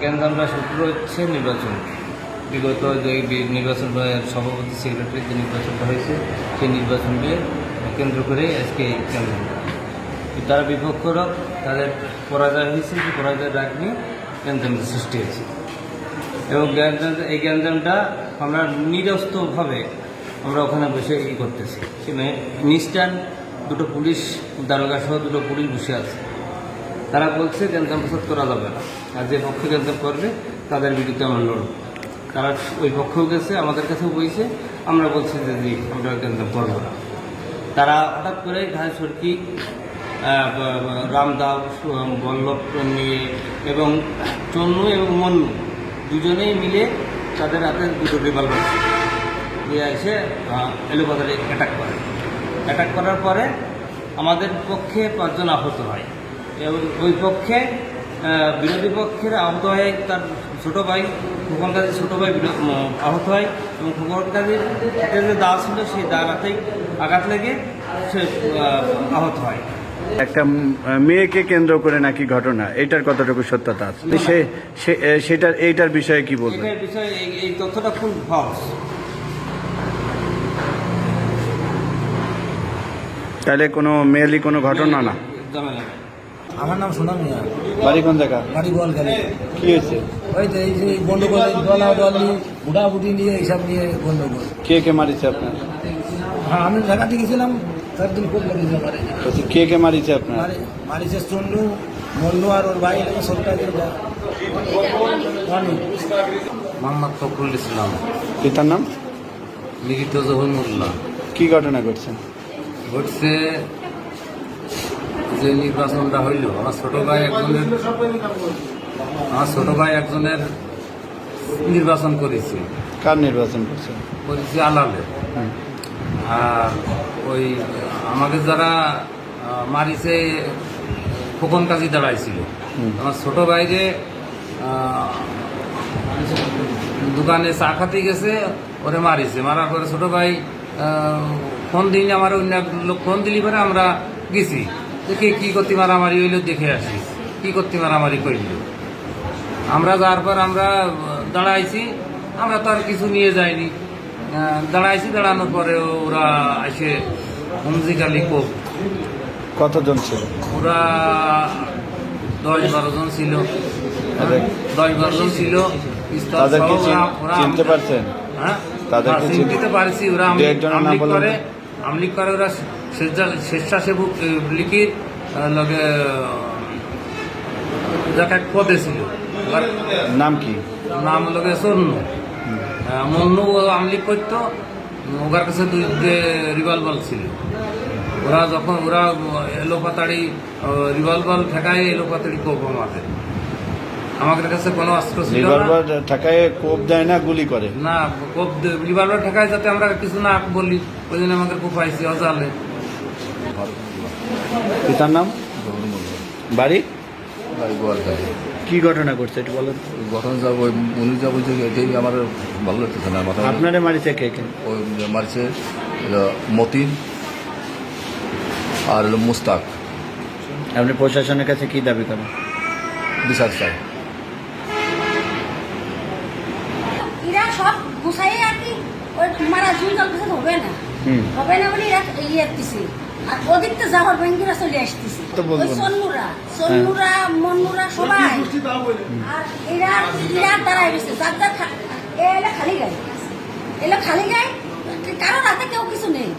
গ্যাঞ্জামটা সূত্র হচ্ছে নির্বাচন। বিগত যে নির্বাচন সভাপতি সেক্রেটারি যে নির্বাচনটা হয়েছে, সেই নির্বাচনকে কেন্দ্র করে আজকে এই তারা বিপক্ষরা তাদের পরাজয় হয়েছে সেই পরাজয় ডাক নিয়ে গ্যাঞ্জামের সৃষ্টি হয়েছে। এবং গ্যাঞ্জাম, এই গ্যাঞ্জামটা আমরা নিরস্তভাবে আমরা ওখানে বসে ই করতেছি। সেখানে ইনস্ট্যান্ট দুটো পুলিশ দারোগা সহ দুটো পুলিশ বসে আছে। তারা বলছে গ্যাঞ্জাম প্রসাদ করা যাবে না। আর যে পক্ষ গ্যাঞ্জাম করবে, তাদের বিরুদ্ধে আমরা লড়ব। তারা ওই পক্ষেও গেছে, আমাদের কাছেও বইছে। আমরা বলছি যে, জি, আমরা গ্যাঞ্জাম করব না। তারা হঠাৎ করে ঘাস সরকি রামদাও সু- বল্লভ নিয়ে এবং চন্নু এবং মন্নু দুজনেই মিলে তাদের হাতে দুটো রিভলভার। দিয়ে এসে এলোপাতারে অ্যাটাক করে। অ্যাটাক করার পরে আমাদের পক্ষে পাঁচজন আহত হয়। এবং ওই পক্ষে বিরোধী পক্ষের আহত হয় তার ছোটো ভাই খোকন কাজীর ছোটো ভাই আহত হয় এবং খোকন কাজীর হাতে যে দা ছিল সেই দাঁড়াতেই আঘাত লেগে সে আহত হয়। একটা মেয়েকে কেন্দ্র করে নাকি ঘটনা? এটার কতটুকু সত্যতা আছে? সে সেটার এইটার বিষয়ে কি বলবেন? এটার বিষয়ে এই তথ্যটা খুব ফলস তাহলে কোনো মেয়েলি কোনো ঘটনা না। আমার নাম সোনা মিয়া। বাড়ি কোন জায়গা? বাড়ি বল গেলে কি হয়েছে? ওই তো এই যে গন্ডগোল এই দলা দলি বুড়াবুড়ি নিয়ে এইসব নিয়ে গন্ডগোল। কে কে মারিছে আপনার? হ্যাঁ আমি ঢাকাতে গেছিলাম তার দিন খুব লেগেছে মারে। বলছি, কে কে মারিছে আপনার? মারে মারিছে চন্নু মন্নু আর ওর ভাই সরকার মোহাম্মদ ফখরুল ইসলাম। পিতার নাম? লিখিত জহিনুল্লাহ কি ঘটনা ঘটছে? ঘটছে যে নির্বাচনটা হইল আমার ছোট ভাই একজনের আমার ছোট ভাই একজনের নির্বাচন করেছি। কার নির্বাচন করছে? করেছি আলালে। আর ওই আমাকে যারা মারিছে খোকন কাজী দাঁড়াইছিল আমার ছোট ভাই যে দোকানে চা খাতে গেছে ওরে মারিছে। মারার পরে ছোট ভাই ফোন দিন আমার অন্য লোক ফোন দিলি পরে আমরা গেছি। দেখে কি করতে মারামারি হইল দেখে আসি। কি করতে মারামারি করিল? আমরা যাওয়ার পর আমরা দাঁড়াইছি। আমরা তো আর কিছু নিয়ে যাইনি। দাঁড়াইছি দাঁড়ানোর পরে ওরা এসে হুমজিকালি কোপ কতজন ছিল? ওরা দশ বারো জন ছিল। দশ বারো জন ছিল। তাদেরকে ওরা- চিনতে পারছেন? হ্যাঁ? তাদেরকে হ্যাঁ, চিনতে পারছি। ওরা বলুন। করে স্বেচ্ছা- স্বেচ্ছাসেবক লিখির লগে যাকে এক পদে ছিল। নাম কি? নাম লগে স্বর্ণ মন্নু ও আমলিগ করতো ওর কাছে দুই রিভলভার ছিল। ওরা যখন ওরা এলোপাতাড়ি রিভলভার ঠেকায় এলোপাতাড়ি কোপ আমাদের আমাদের কাছে কোনো অস্ত্র ছিল না। রিভলভার ঠাকায় কোপ দেয় না গুলি করে? না কোপ রিভলভার ঠেকায় যাতে আমরা কিছু না বলি ওই জন্য আমাদের কোপ আইসি অজালে। পিতার নাম? বাড়ি? কি ঘটনা ঘটছে একটু বলেন। গঠন যা ওই উনি যা বলছে এটাই আমার ভালো লাগতেছে না মাথা আপনারে মারিছে কে কে? ওই মারছে মতিন আর হলো মুস্তাক। আপনি প্রশাসনের কাছে কি দাবি করেন? বিচার চাই। এরা সব গুছাই আর কি ওই মারা জুই জল গুছাতে হবে না। হবে না বলে এরা ইয়ে দিছে আর ওদিক তো জাহর ব্যাংকিরা চলে আসতেছে। ওই সন্নুরা সন্নুরা মন্নুরা সবাই। আর এরা এরা দাঁড়ায় গেছে যার যার এরা খালি গায়ে। এরা খালি গায়ে কারও রাতে কেউ কিছু নেই।